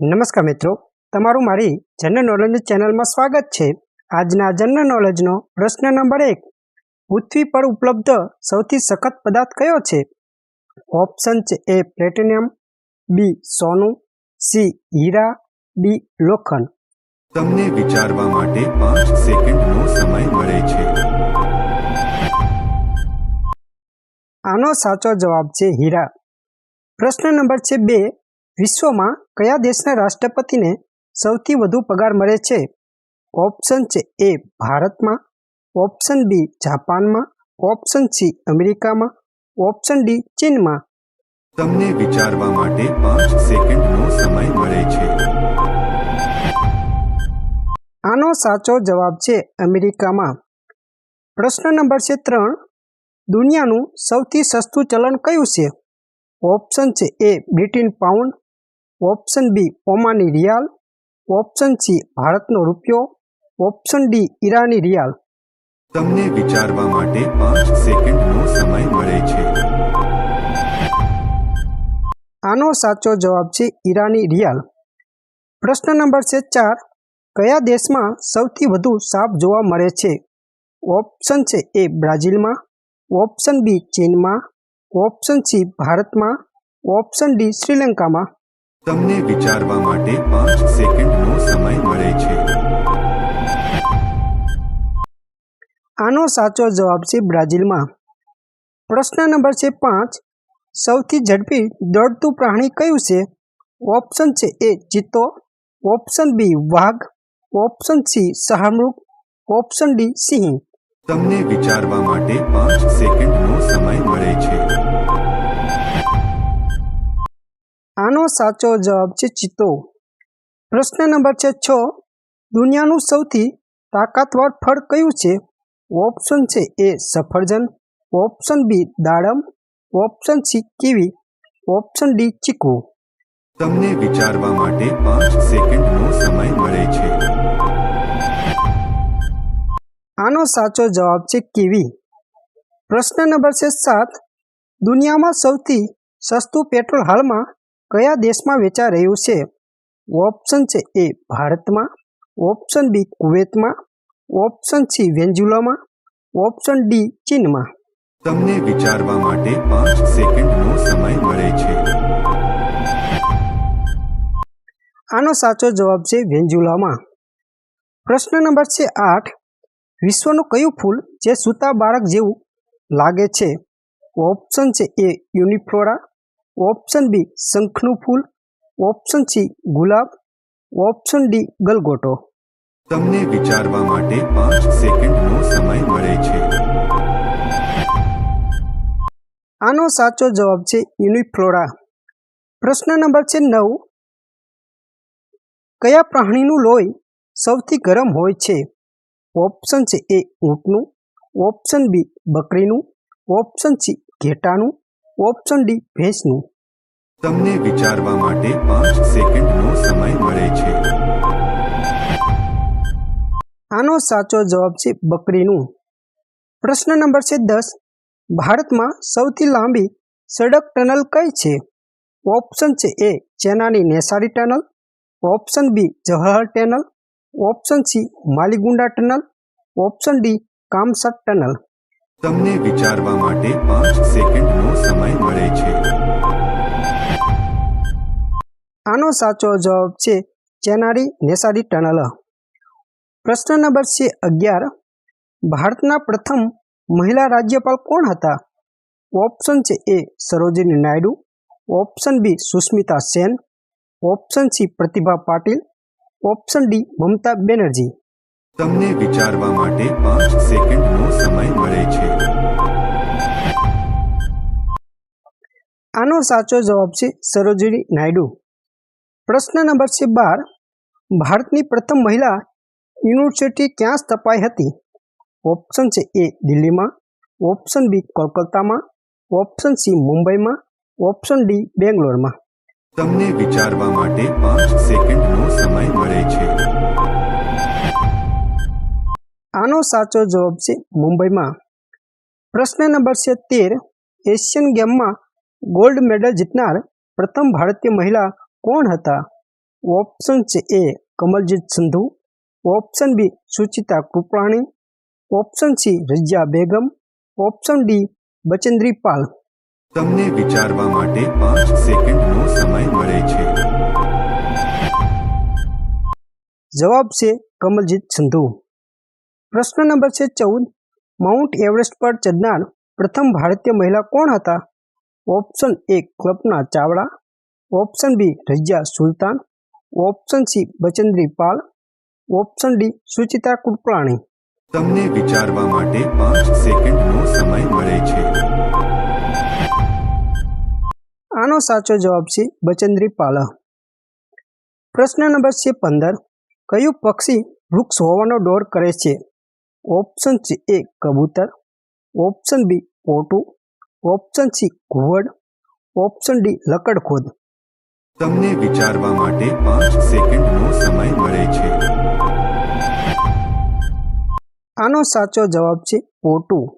નમસ્કાર મિત્રો તમારું મારી જનરલ નોલેજ ચેનલમાં સ્વાગત છે. આજના જનરલ નોલેજનો પ્રશ્ન નંબર એક પૃથ્વી પર ઉપલબ્ધ સૌથી સખત પદાર્થ કયો છે? ઓપ્શન છે એ પ્લેટિનિયમ બી સોનું સી હીરા બી લોખંડ. તમને વિચારવા માટે પાંચ સેકન્ડનો સમય મળે છે. આનો સાચો જવાબ છે હીરા. પ્રશ્ન નંબર છે બે વિશ્વમાં કયા દેશના રાષ્ટ્રપતિને સૌથી વધુ પગાર મળે છે? ઓપ્શન છે એ ભારતમાં ઓપ્શન બી જાપાનમાં ઓપ્શન સી અમેરિકામાં ઓપ્શન ડી ચીનમાં. તમને વિચારવા માટે પાંચ સેકન્ડનો સમય મળે છે. આનો સાચો જવાબ છે અમેરિકામાં. પ્રશ્ન નંબર છે ત્રણ દુનિયાનું સૌથી સસ્તું ચલણ કયું છે? ઓપ્શન છે A Britain pound option B Omani rial option C ભારતનો રૂપિયો ઓપ્શન ડી ઈરાની રિયાલ. તમને વિચારવા માટે પાંચ સેકન્ડનો સમય મળે છે. આનો સાચો જવાબ છે ઈરાની રિયાલ. પ્રશ્ન નંબર છે ચાર કયા દેશમાં સૌથી વધુ સાપ જોવા મળે છે? ઓપ્શન છે એ બ્રાઝિલમાં ઓપ્શન બી ચીનમાં ઓપ્શન સી ભારતમાં ઓપ્શન ડી શ્રીલંકામાં. તમને વિચારવા માટે પાંચ સેકન્ડનો સમય મળે છે. આનો સાચો જવાબ છે બ્રાઝિલમાં. પ્રશ્ન નંબર છે પાંચ. સૌથી ઝડપી દોડતું પ્રાણી કયું છે? ઓપ્શન છે એ ચિત્તો ઓપ્શન બી વાઘ ઓપ્શન સી શાહમૃગ ઓપ્શન ડી સિંહ. તમને વિચારવા માટે પાંચ સેકન્ડનો સમય સાચો જવાબ છે ચિત્તો. પ્રશ્ન નંબર છે છ. દુનિયાનું સૌથી તાકાતવાર ફળ કયું છે? ઓપ્શન છે એ સફરજન ઓપ્શન બી દાડમ option C kiwi option D ચીકુ. તમને વિચારવા માટે પાંચ સેકન્ડનો સમય મળે છે. આનો સાચો જવાબ છે કીવી. પ્રશ્ન નંબર છે સાત. દુનિયામાં સૌથી સસ્તું પેટ્રોલ હાલમાં કયા દેશમાં વેચાઈ રહ્યું છે? ઓપ્શન છે એ ભારતમાં. ઓપ્શન બી કુવેતમાં. ઓપ્શન સી વેન્ઝુલામાં ઓપ્શન ડી ચીનમાં. તમને વિચારવા માટે પાંચ સેકન્ડનો સમય મળે છે. આનો સાચો જવાબ છે વેન્ઝુલામાં પ્રશ્ન નંબર છે આઠ. વિશ્વનું કયું ફૂલ જે સૂતા બાળક જેવું લાગે છે? ઓપ્શન છે એ યુનિફ્લોરા. ઓપ્શન બી શંખનું ફૂલ ઓપ્શન સી ગુલાબ ઓપ્શન ડી ગલગોટો તમને વિચારવા માટે પાંચ સેકન્ડનો સમય મળે છે. આનો સાચો જવાબ છે યુનિફ્લોરા. પ્રશ્ન નંબર છે નવ. કયા પ્રાણીનું લોહી સૌથી ગરમ હોય છે? ઓપ્શન છે એ ઊંટનું. ઓપ્શન બી બકરીનું. ઓપ્શન સી ઘેટાનું. ઓપ્શન ડી ભેંસનું. તમને વિચારવા માટે પાંચ સેકન્ડનો સમય મળે છે. આનો સાચો જવાબ છે બકરીનું. પ્રશ્ન નંબર છે દસ ભારતમાં સૌથી લાંબી સડક ટનલ કઈ છે? ઓપ્શન છે A Chenani Nashri tunnel. Option B Jawahar tunnel. Option C Maligunda tunnel. Option D Kamsar tunnel. તમને વિચારવા માટે પાંચ સેકન્ડનો સમય મળે છે. આનો સાચો જવાબ છે ચેનારી નેસારી ટનલ. પ્રશ્ન નંબર છે અગિયાર. ભારતના પ્રથમ મહિલા રાજ્યપાલ કોણ હતા? ઓપ્શન છે A Sarojini Naidu, option B Sushmita Sen, option C Pratibha Patil, option D Mamata Banerjee. તમને વિચારવા માટે પાંચ સેકન્ડનો સમય મળે છે. આનો સાચો જવાબ છે સરોજિની નાયડુ. પ્રશ્ન નંબર છે બાર. ભારતની પ્રથમ મહિલા યુનિવર્સિટી ક્યાં સ્થપાઈ હતી? ઓપ્શન છે એ દિલ્હીમાં ઓપ્શન બી કોલકાતામાં ઓપ્શન સી મુંબઈમાં ઓપ્શન ડી બેંગ્લોરમાં. તમને વિચારવા માટે પાંચ સેકન્ડનો સમય મળે છે. સાચો જવાબ છે મુંબઈમાં. પ્રશ્ન નંબર છે તેર એશિયન ગેમમાં ગોલ્ડ મેડલ જીતનાર પ્રથમ ભારતીય મહિલા કોણ હતા? ઓપ્શન છે A Kamaljit Sandhu. Option B Suchita Kripani option C Razia Begum. Option D Bachendri Pal. તમને વિચારવા માટે પાંચ સેકન્ડનો સમય મળે છે. જવાબ છે કમલજીત સંધુ. પ્રશ્ન નંબર છે ચૌદ. માઉન્ટ એવરેસ્ટ પર ચડનાર પ્રથમ ભારતીય મહિલા કોણ હતા? Option A Kalpana Chawla. Option B Razia Sultan. Option C Bachendri Pal. Option D Suchita Kripalani તમને વિચારવા માટે પાંચ સેકન્ડનો સમય મળે છે. આનો સાચો જવાબ છે બચેન્દ્રી પાલ. પ્રશ્ન નંબર છે પંદર. કયું પક્ષી વૃક્ષ હોવાનો ડોર કરે છે? ઓપ્શન છે એ કબૂતર ઓપ્શન બી પોટું ઓપ્શન સી ઘુવડ ઓપ્શન ડી લકડખોદ. તમને વિચારવા માટે પાંચ સેકન્ડનો સમય મળે છે. આનો સાચો જવાબ છે પોટું